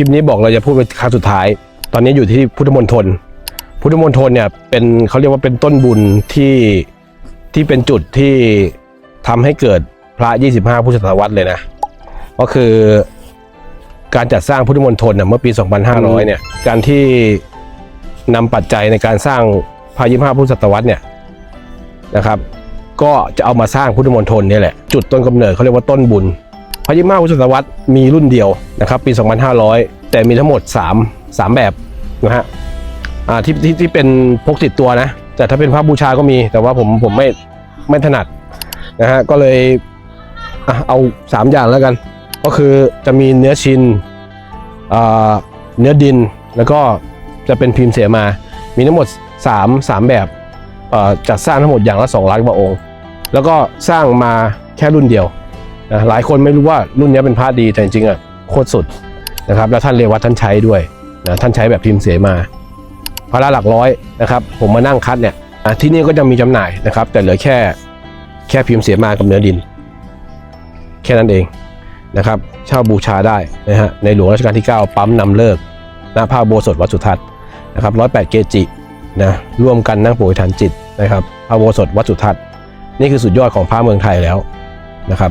ลิปนี้บอกเราจะพูดเป็นครั้งสุดท้าย ตอนนี้อยู่ที่พุทธมณฑลพุทธมณฑลเนี่ยเป็นเขาเรียกว่าเป็นต้นบุญที่ที่เป็นจุดที่ทำให้เกิดพระ 25 พุทธศตวรรษเลยนะ ก็คือการจัดสร้างพุทธมณฑลเนี่ยเมื่อปี 2500 เนี่ย การที่นำปัจจัยในการสร้างพระ 25 พุทธศตวรรษเนี่ยนะครับ ก็จะเอามาสร้างพุทธมณฑลนี่แหละ จุดต้นกำเนิดเขาเรียกว่าต้นบุญ พระ25พุทธศตวรรษมีรุ่นเดียวนะครับปี 2500 แต่มีทั้งหมด 3 3 แบบนะฮะที่ที่ที่เป็นพกติดตัวนะ แต่ถ้าเป็นพระบูชาก็มี แต่ว่าผมผมไม่ไม่ถนัดนะฮะก็เลยเอา 3 อย่างแล้วกัน ก็คือจะมีเนื้อชินเนื้อดินแล้วก็จะเป็นพิมพ์เสมา มีทั้งหมด 3 3 แบบจัดสร้างทั้งหมดอย่างละ 2 ล้านกว่าองค์ แล้วก็สร้างมาแค่รุ่นเดียว นะหลายคนไม่รู้ว่ารุ่นนี้เป็นพระดีแต่จริงๆอะโคตรสุดนะครับ แล้วท่านเรวัตท่านใช้ด้วยนะท่านใช้แบบพิมพ์เสมาพระละหลักร้อยนะครับ ผมมานั่งคัดเนี่ยอะที่นี่ก็จะมีจำหน่ายนะครับ แต่เหลือแค่แค่พิมพ์เสมากับเนื้อดิน แค่นั้นเองนะครับ เช่าบูชาได้นะฮะในหลวงรัชกาลที่ 9 ปั๊มนำเลิกหน้าพระอุโบสถวัดสุทัศน์นะครับร้อยแปดเกจินะร่วมกันนั่งปลูกฐานจิตนะครับพระโบสถวัดสุทัศน์นี่คือสุดยอดของพระเมืองไทยแล้วนะครับ